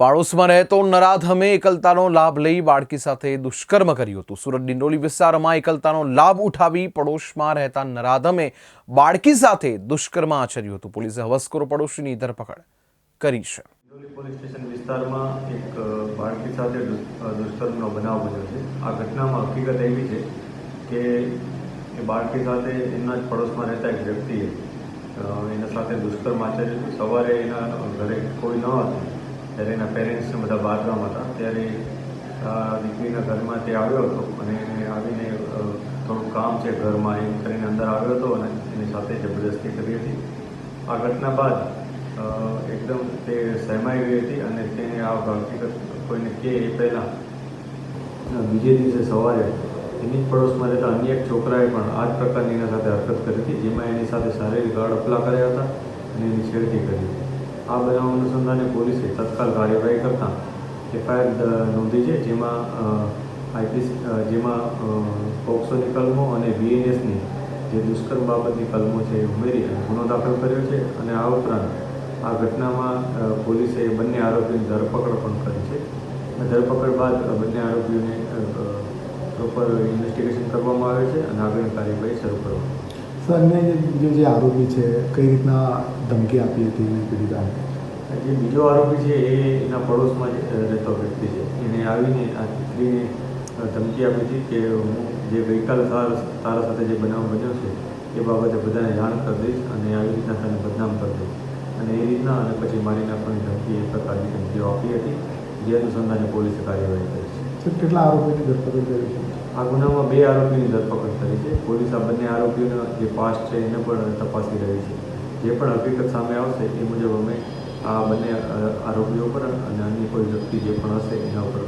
પાડોશમાં રહેતો નરાધમે એકલતાનો લાભ લઈ બાળકી સાથે દુષ્કર્મ કર્યું હતું. સુરત ડિંડોલી વિસ્તારમાં એકલતાનો લાભ ઉઠાવી પડોશમાં રહેતા નરાધમે બાળકી સાથે દુષ્કર્મ આચર્યું હતું. પોલીસે હવસખોર પડોશીની ધરપકડ કરી છે. પોલીસ સ્ટેશન વિસ્તારમાં એક બાળકી સાથે દુષ્કર્મનો બનાવ બન્યો છે. આ ઘટનામાં હકીકત એવી છે કે એ બાળકી સાથે એમના જ પડોશમાં રહેતા એક વ્યક્તિએ એના સાથે દુષ્કર્મ આચર્યું સવારે એના ઘરે કોઈ ન હતું. ત્યારે એના પેરેન્ટ્સને બધા બહારગામ હતા. ત્યારે આ દીકરીના ઘરમાં તે આવ્યો હતો અને એને આવીને થોડું કામ છે ઘરમાં એમ કરીને અંદર આવ્યો હતો અને એની સાથે જબરદસ્તી કરી હતી. આ ઘટના બાદ એકદમ તે સહેમાઈ ગઈ હતી અને તેને આ હકીકત કોઈને કહે એ પહેલાં બીજે દિવસે સવારે એની જ પડોશમાં રહેતા અન્ય એક છોકરાએ પણ આ જ પ્રકારની એના સાથે હરકત કરી હતી, જેમાં એની સાથે શારીરિક હડપલા કર્યા હતા અને એની છેડતી કરી હતી. આ બનાવ અનુસંધાને પોલીસે તત્કાલ કાર્યવાહી કરતાં એફઆઈઆર નોંધી છે જેમાં આઈપીસી જેમાં પોક્સોની કલમો અને બીએનએસની જે દુષ્કર્મ બાબતની કલમો છે એ ઉમેરી ગુનો દાખલ કર્યો છે અને આ ઉપરાંત આ ઘટનામાં પોલીસે બંને આરોપીની ધરપકડ પણ કરી છે ધરપકડ બાદ બંને આરોપીઓને પ્રોપર ઇન્વેસ્ટિગેશન કરવામાં આવે છે અને આગળની કાર્યવાહી શરૂ કરવામાં છે. અન્ય જે જે આરોપી છે, કઈ રીતના ધમકી આપી હતી એને પીડિતાને જે બીજો આરોપી છે, એ એના પડોશમાં રહેતો વ્યક્તિ છે. એને આવીને આ દીકરીને ધમકી આપી હતી કે હું જે ગઈકાલ તારા સાથે જે બનાવ બન્યો છે, એ બાબતે બધાને જાણ કરી દઈશ અને આવી રીતના તને બદનામ કરી દઈશ. અને એ રીતના અને પછી મારી નાખવાની ધમકી એ પ્રકારની ધમકીઓ આપી હતી. જે અનુસંધાને પોલીસે કાર્યવાહી કરી છે. કેટલા આરોપીની ધરપકડ કરી છે? આ ગુનામાં બે આરોપીની ધરપકડ કરી છે. પોલીસ આ બંને આરોપીઓનો જે પાસ્ટ છે એને પણ તપાસી રહી છે. જે પણ હકીકત સામે આવશે એ મુજબ અમે આ બંને આરોપીઓ પર અને અન્ય કોઈ વ્યક્તિ જે પણ હશે એના ઉપર